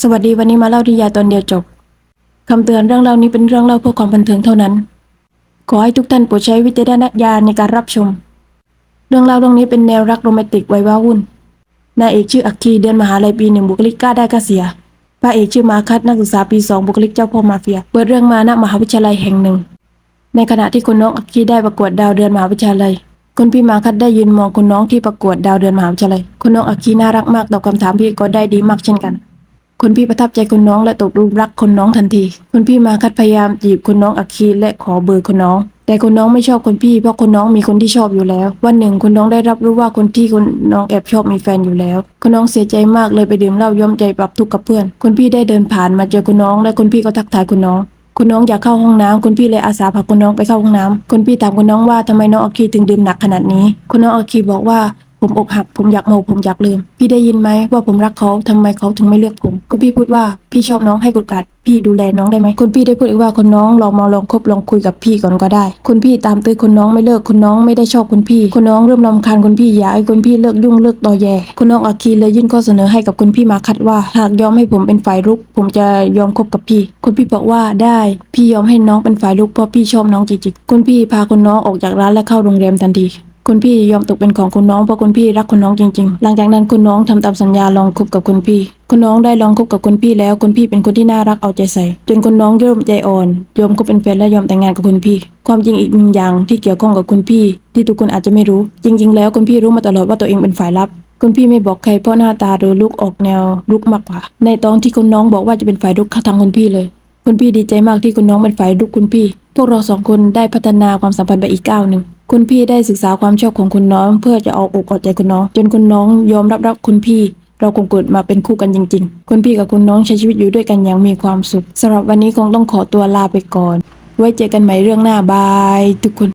สวัสดีวันนี้มาเล่านิยายตอนเดียวจบ คำเตือนเรื่องเล่านี้เป็นเรื่องเล่าเพื่อความบันเทิงเท่านั้น ขอให้ทุกท่านโปรดใช้วิจารณญาณในการรับชม เรื่องเล่าเรื่องนี้เป็นแนวรักโรแมนติกวัยว้าวุ่นนายเอกชื่ออัคคีเรียนมหาลัยปีหนึ่งบุคลิกกล้าได้กล้าเสียพระเอกชื่อมาคัตนักศึกษาปีสองบุคลิกเจ้าพ่อมาเฟีย เปิดเรื่องมาณมหาวิทยาลัยแห่งหนึ่ง ในขณะที่คุณน้องอัคคีได้ประกวดดาวเดือนมหาวิทยาลัยคุณพี่มาคัดได้ยืนมองคุณน้องที่ประกวดดาวเดือนมหาวิทยาลัยคุณน้องอัคคีน่ารักมากตอบคำถามพี่ก็ได้ดีมากเช่นกัน คุณพี่ประทับใจคุณน้องและตกหลุมรักคุณน้องทันที คุณพี่มาคัดพยายามจีบคุณน้องอัคคีและขอเบอร์คุณน้อง แต่คุณน้องไม่ชอบคุณพี่เพราะคุณน้องมีคนที่ชอบอยู่แล้ว วันหนึ่งคุณน้องได้รับรู้ว่าคนที่คุณน้องแอบชอบมีแฟนอยู่แล้ว คุณน้องเสียใจมากเลยไปดื่มเหล้าย้อมใจปรับทุกข์กับเพื่อน คุณพี่ได้เดินผ่านมาเจอคุณน้องและคุณพี่ก็ทักทายคุณน้องคุณน้องอยากเข้าห้องน้ำคุณพี่เลยอาสาพาคุณน้องไปเข้าห้องน้ำคุณพี่ถามคุณน้องว่าทำไมน้องอาคีถึงดื่มหนักขนาดนี้ คุณน้องอาคีบอกว่า ผมอกหัก ผมอยากเมาผมอยากลืม พี่ได้ยินไหมว่าผมรักเขาทำไมเขาถึงไม่เลือกผมคุณพี่พูดว่าพี่ชอบน้องให้โอกาสพี่ดูแลน้องได้ไหมคุณพี่ได้พูดอีกว่าคุณน้องลองมาลองคบลองคุยกับพี่ก่อนก็ได้ คุณพี่ตามตื้อคุณน้องไม่เลิกคุณน้องไม่ได้ชอบคุณพี่คุณน้องเริ่มรำคาญคุณพี่อยากให้คุณพี่เลิกยุ่งเลิกตอแย่คุณน้องอาคีเลยยื่นข้อเสนอให้กับคุณพี่มาคัดว่า หากยอมให้ผมเป็นฝ่ายรุก ผมจะยอมคบกับพี่ คุณพี่บอกว่าได้ พี่ยอมให้น้องเป็นฝ่ายรุกเพราะพี่ชอบน้องจริงๆคุณพี่พาคุณน้องออกจากร้านและเข้าโรงแรมทันที คุณพี่ยอมตกเป็นของคุณน้องเพราะคุณพี่รักคุณน้องจริงๆ หลังจากนั้นคุณน้องทำตามสัญญาลองคบกับคุณพี่ คุณน้องได้ลองคบกับคุณพี่แล้วคุณพี่เป็นคนที่น่ารักเอาใจใส่ จนคุณน้องเริ่มใจอ่อนยอมคบเป็นแฟนและยอมแต่งงานกับคุณพี่ ความจริงอีกหนึ่งอย่างที่เกี่ยวข้องกับคุณพี่ ที่ทุกคนอาจจะไม่รู้ จริง ๆ แล้วคุณพี่รู้มาตลอดว่าตัวเองเป็นฝ่ายลับคุณพี่ไม่บอกใครเพราะหน้าตาหรือลุกออกแนวลุกมากกว่า ในตอนที่คุณน้องบอกว่าจะเป็นฝ่ายลุกข้าทางคุณพี่เลย คุณพี่ดีใจมากที่คุณน้องเป็นฝ่ายลุกคุณพี่ พวกเราสองคนได้พัฒนาความสัมพันธ์ไปอีกก้าวหนึ่ง คุณพี่ได้ศึกษาความชอบของคุณน้อง เพื่อจะเอาอกเอาใจคุณน้อง จนคุณน้องยอมรับรับคุณพี่ เราคงเกิดมาเป็นคู่กันจริง ๆ คุณพี่กับคุณน้องใช้ชีวิตอยู่ด้วยกันอย่างมีความสุขสำหรับวันนี้คงต้องขอตัวลาไปก่อน ไว้เจอกันใหม่เรื่องหน้าบาย ทุกคน